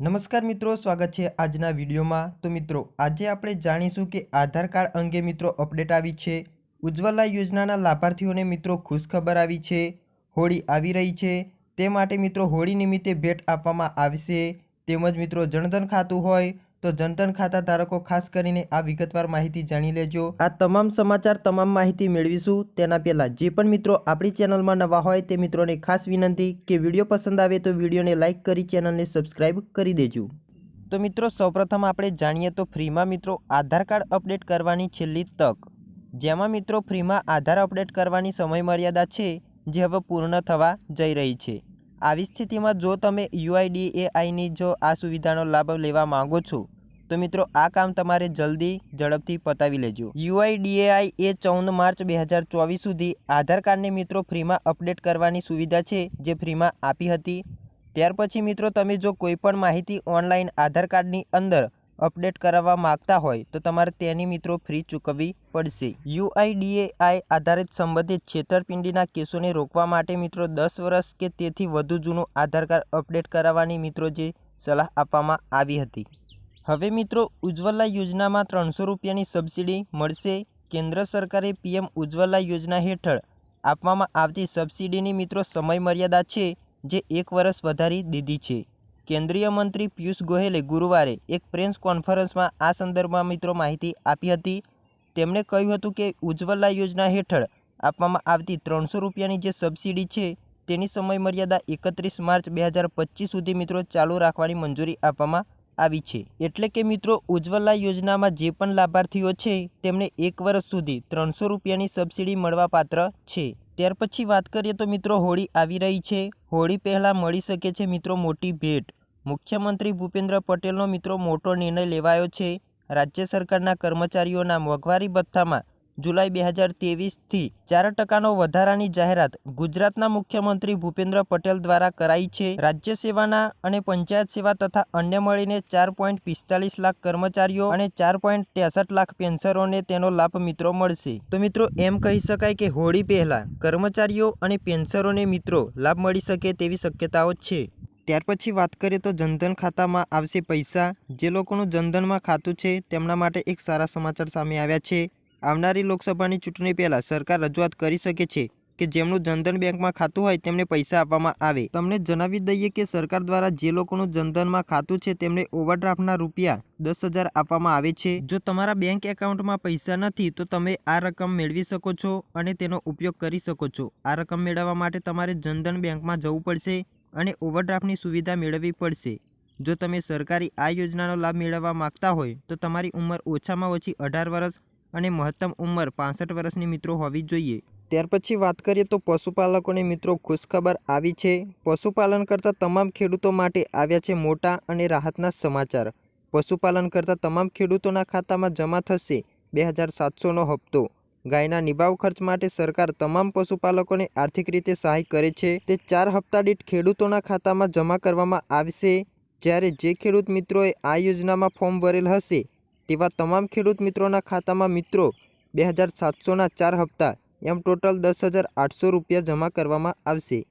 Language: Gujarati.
નમસ્કાર મિત્રો, સ્વાગત છે આજના વિડીયોમાં. તો મિત્રો, આજે આપણે જાણીશું કે આધાર કાર્ડ અંગે મિત્રો અપડેટ આવી છે. ઉજ્જવલા યોજનાના લાભાર્થીઓને મિત્રો ખુશખબર આવી છે. હોળી આવી રહી છે. તે માટે મિત્રો હોળી નિમિત્તે ભેટ આપવામાં આવશે. તેમજ મિત્રો જનધન ખાતું હોય તો જનધન ખાતા ધારકો ખાસ કરીને આ વિગતવાર માહિતી જાણી લેજો. આ તમામ સમાચાર તમામ માહિતી મેળવીશું. તેના પહેલાં જે પણ મિત્રો આપણી ચેનલમાં નવા હોય તે મિત્રોને ખાસ વિનંતી કે વીડિયો પસંદ આવે તો વિડીયોને લાઇક કરી ચેનલને સબસ્ક્રાઇબ કરી દેજો. તો મિત્રો સૌપ્રથમ આપણે જાણીએ તો ફ્રીમાં મિત્રો આધાર કાર્ડ અપડેટ કરવાની છેલ્લી તક. જેમાં મિત્રો ફ્રીમાં આધાર અપડેટ કરવાની સમયમર્યાદા છે જે હવે પૂર્ણ થવા જઈ રહી છે. આવી સ્થિતિમાં જો તમે યુઆઈડીએઆઈની જો આ સુવિધાનો લાભ લેવા માંગો છો તો મિત્રો, આ કામ તમારે જલ્દી ઝડપથી પતાવી લેજો. યુઆઈડીએઆઈ એ ચૌદ માર્ચ બે હજાર ચોવીસ સુધી આધાર કાર્ડને મિત્રો ફ્રીમાં અપડેટ કરવાની સુવિધા છે, જે ફ્રીમાં આપી હતી. ત્યાર પછી મિત્રો, તમે જો કોઈપણ માહિતી ઓનલાઈન આધાર કાર્ડની અંદર અપડેટ કરાવવા માંગતા હોય, તો તમારે તેની મિત્રો ફ્રી ચૂકવવી પડશે. યુઆઈડીએઆઈ આધારિત સંબંધિત છેતરપિંડીના કેસોને રોકવા માટે મિત્રો, દસ વર્ષ કે તેથી વધુ જૂનું આધાર કાર્ડ અપડેટ કરાવવાની મિત્રો જે સલાહ આપવામાં આવી હતી. હવે મિત્રો, ઉજ્જવલા યોજનામાં ત્રણસો રૂપિયાની સબસિડી મળશે. કેન્દ્ર સરકારે પીએમ ઉજ્જવલા યોજના હેઠળ આપવામાં આવતી સબસિડીની મિત્રો સમયમર્યાદા છે, જે એક વર્ષ વધારી દીધી છે. કેન્દ્રીય મંત્રી પિયુષ ગોહેલે ગુરુવારે એક પ્રેસ કોન્ફરન્સમાં આ સંદર્ભમાં મિત્રો માહિતી આપી હતી. તેમણે કહ્યું હતું કે ઉજ્જવલા યોજના હેઠળ આપવામાં આવતી ત્રણસો રૂપિયાની જે સબસિડી છે, તેની સમયમર્યાદા એકત્રીસ માર્ચ બે સુધી મિત્રો ચાલુ રાખવાની મંજૂરી આપવામાં આવી છે. એટલે કે મિત્રો, ઉજ્જવલા યોજનામાં જે પણ લાભાર્થીઓ છે, તેમને એક વર્ષ સુધી ત્રણસો રૂપિયાની સબસિડી મળવાપાત્ર છે. ત્યાર પછી વાત કરીએ તો મિત્રો, હોળી આવી રહી છે. હોળી પહેલાં મળી શકે છે મિત્રો મોટી ભેટ. મુખ્યમંત્રી ભૂપેન્દ્ર પટેલનો મિત્રો મોટો નિર્ણય લેવાયો છે. રાજ્ય સરકારના કર્મચારીઓના મોંઘવારી ભથ્થામાં જુલાઈ બે હજાર તેવીસથી ચાર ટકાનો વધારાની જાહેરાત ગુજરાતના મુખ્યમંત્રી ભૂપેન્દ્ર પટેલ દ્વારા કરાઈ છે. રાજ્ય સેવાના અને પંચાયત સેવા તથા અન્ય મળીને ચાર પોઈન્ટ પિસ્તાલીસ લાખ કર્મચારીઓ અને ચાર પોઈન્ટ ત્રેસઠ લાખ પેન્શનરોને તેનો લાભ મિત્રો મળશે. તો મિત્રો, એમ કહી શકાય કે હોળી પહેલાં કર્મચારીઓ અને પેન્શનરોને મિત્રો લાભ મળી શકે તેવી શક્યતાઓ છે. ત્યાર પછી વાત કરીએ તો જનધન ખાતામાં આવશે પૈસા. જે લોકોનું જનધનમાં ખાતું છે તેમના માટે એક સારા સમાચાર સામે આવ્યા છે. આવનારી લોકસભાની ચૂંટણી પહેલાં સરકાર રજૂઆત કરી શકે છે કે જેમનું જનધન બેંકમાં ખાતું હોય તેમને પૈસા આપવામાં આવે. તમને જણાવી દઈએ કે સરકાર દ્વારા જે લોકોનું જનધનમાં ખાતું છે તેમને ઓવરડ્રાફ્ટના રૂપિયા દસ હજાર આપવામાં આવે છે. જો તમારા બેંક એકાઉન્ટમાં પૈસા નથી તો તમે આ રકમ મેળવી શકો છો અને તેનો ઉપયોગ કરી શકો છો. આ રકમ મેળવવા માટે તમારે જનધન બેંકમાં જવું પડશે અને ઓવરડ્રાફ્ટની સુવિધા મેળવવી પડશે. જો તમે સરકારી આ યોજનાનો લાભ મેળવવા માગતા હોય તો તમારી ઉંમર ઓછામાં ઓછી અઢાર વર્ષ અને મહત્તમ ઉંમર પાસઠ વર્ષની મિત્રો હોવી જોઈએ. ત્યાર પછી વાત કરીએ તો પશુપાલકોને મિત્રો ખુશખબર આવી છે. પશુપાલન કરતા તમામ ખેડૂતો માટે આવ્યા છે મોટા અને રાહતના સમાચાર. પશુપાલન કરતા તમામ ખેડૂતોના ખાતામાં જમા થશે બે હજાર સાતસોનો હપ્તો. ગાયના નિભાવ ખર્ચ માટે સરકાર તમામ પશુપાલકોને આર્થિક રીતે સહાય કરે છે. તે ચાર હપ્તા દીઠ ખેડૂતોના ખાતામાં જમા કરવામાં આવશે. જ્યારે જે ખેડૂત મિત્રોએ આ યોજનામાં ફોર્મ ભરેલ હશે તેવા તમામ ખેડૂત મિત્રોના ખાતામાં મિત્રો બે હજાર સાતસોના ચાર હપ્તા, એમ ટોટલ દસ હજાર આઠસો રૂપિયા જમા કરવામાં આવશે.